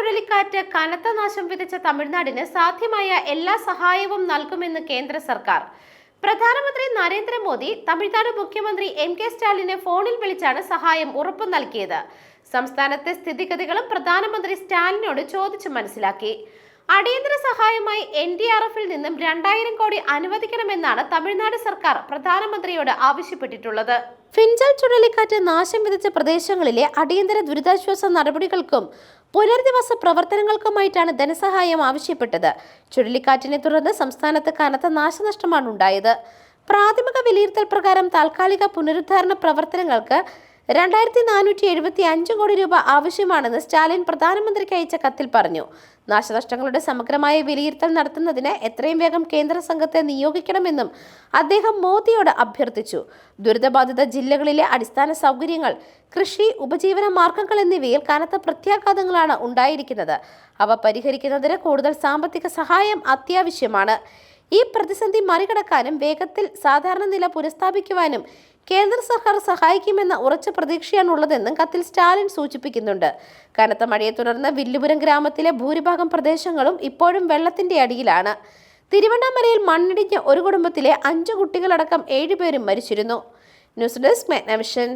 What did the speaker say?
ചുഴലിക്കാറ്റ് കനത്ത നാശം വിതച്ച തമിഴ്നാടിന് സാധ്യമായ എല്ലാ സഹായവും നൽകുമെന്ന് കേന്ദ്ര സർക്കാർ. പ്രധാനമന്ത്രി നരേന്ദ്രമോദി തമിഴ്നാട് മുഖ്യമന്ത്രി എം കെ സ്റ്റാലിനെ ഫോണിൽ വിളിച്ചാണ് സഹായം ഉറപ്പു നൽകിയത്. സംസ്ഥാനത്തെ സ്ഥിതിഗതികളും പ്രധാനമന്ത്രി സ്റ്റാലിനോട് ചോദിച്ചു മനസ്സിലാക്കി. അടിയന്തര സഹായമായി എൻ ഡി ആർ എഫിൽ നിന്നും രണ്ടായിരം കോടി അനുവദിക്കണമെന്നാണ് തമിഴ്നാട് സർക്കാർ പ്രധാനമന്ത്രിയോട് ആവശ്യപ്പെട്ടിട്ടുള്ളത്. ഫിൻജൽ ചുഴലിക്കാറ്റ് നാശം വിതച്ച പ്രദേശങ്ങളിലെ അടിയന്തര ദുരിതാശ്വാസ നടപടികൾക്കും പുനരധിവാസ പ്രവർത്തനങ്ങൾക്കുമായിട്ടാണ് ധനസഹായം ആവശ്യപ്പെട്ടത്. ചുഴലിക്കാറ്റിനെ തുടർന്ന് സംസ്ഥാനത്ത് കനത്ത നാശനഷ്ടമാണ് ഉണ്ടായത്. പ്രാഥമിക വിലയിരുത്തൽ പ്രകാരം താൽക്കാലിക പുനരുദ്ധാരണ പ്രവർത്തനങ്ങൾക്ക് രണ്ടായിരത്തി നാനൂറ്റി എഴുപത്തി അഞ്ച് കോടി രൂപ ആവശ്യമാണെന്ന് സ്റ്റാലിൻ പ്രധാനമന്ത്രിക്ക് അയച്ച കത്തിൽ പറഞ്ഞു. നാശനഷ്ടങ്ങളുടെ സമഗ്രമായ വിലയിരുത്തൽ നടത്തുന്നതിന് എത്രയും വേഗം കേന്ദ്ര സംഘത്തെ നിയോഗിക്കണമെന്നും അദ്ദേഹം മോദിയോട് അഭ്യർത്ഥിച്ചു. ദുരിതബാധിത ജില്ലകളിലെ അടിസ്ഥാന സൗകര്യങ്ങൾ കൃഷി ഉപജീവന മാർഗങ്ങൾ എന്നിവയിൽ കനത്ത പ്രത്യാഘാതങ്ങളാണ് ഉണ്ടായിരിക്കുന്നത്. അവ പരിഹരിക്കുന്നതിന് കൂടുതൽ സാമ്പത്തിക സഹായം അത്യാവശ്യമാണ്. ഈ പ്രതിസന്ധി മറികടക്കാനും വേഗത്തിൽ സാധാരണ നില പുനഃസ്ഥാപിക്കുവാനും കേന്ദ്ര സർക്കാർ സഹായിക്കുമെന്ന ഉറച്ച പ്രതീക്ഷയാണുള്ളതെന്നും കത്തിൽ സ്റ്റാലിൻ സൂചിപ്പിക്കുന്നുണ്ട്. കനത്ത മഴയെ തുടർന്ന് വില്ലുപുരം ഗ്രാമത്തിലെ ഭൂരിഭാഗം പ്രദേശങ്ങളും ഇപ്പോഴും വെള്ളത്തിന്റെ അടിയിലാണ്. തിരുവണ്ണാമലയിൽ മണ്ണിടിഞ്ഞ ഒരു കുടുംബത്തിലെ അഞ്ചു കുട്ടികളടക്കം ഏഴുപേരും മരിച്ചിരുന്നു. News desk മെഗ്നവിഷൻ.